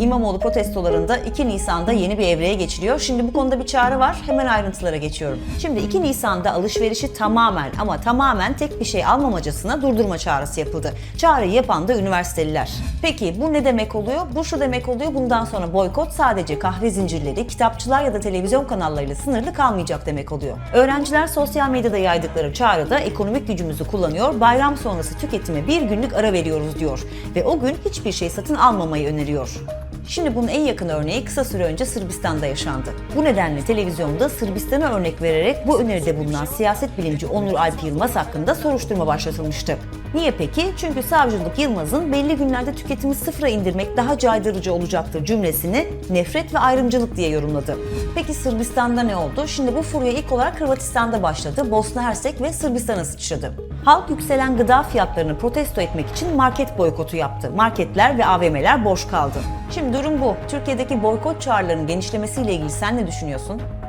İmamoğlu protestolarında 2 Nisan'da yeni bir evreye geçiliyor. Şimdi bu konuda bir çağrı var. Hemen ayrıntılara geçiyorum. Şimdi 2 Nisan'da alışverişi tamamen ama tamamen tek bir şey almamacasına durdurma çağrısı yapıldı. Çağrıyı yapan da üniversiteliler. Peki bu ne demek oluyor? Bu şu demek oluyor. Bundan sonra boykot sadece kahve zincirleri, kitapçılar ya da televizyon kanallarıyla sınırlı kalmayacak demek oluyor. Öğrenciler sosyal medyada yaydıkları çağrıda ekonomik gücümüzü kullanıyor, bayram sonrası tüketime bir günlük ara veriyoruz diyor ve o gün hiçbir şey satın almamayı öneriyor. Şimdi bunun en yakın örneği kısa süre önce Sırbistan'da yaşandı. Bu nedenle televizyonda Sırbistan'a örnek vererek bu öneride bulunan siyaset bilimci Onur Alp Yılmaz hakkında soruşturma başlatılmıştı. Niye peki? Çünkü savcılık Yılmaz'ın belli günlerde tüketimi sıfıra indirmek daha caydırıcı olacaktır cümlesini nefret ve ayrımcılık diye yorumladı. Peki Sırbistan'da ne oldu? Şimdi bu furya ilk olarak Hırvatistan'da başladı. Bosna Hersek ve Sırbistan'a sıçradı. Halk yükselen gıda fiyatlarını protesto etmek için market boykotu yaptı. Marketler ve AVM'ler boş kaldı. Şimdi durum bu. Türkiye'deki boykot çağrılarının genişlemesiyle ilgili sen ne düşünüyorsun?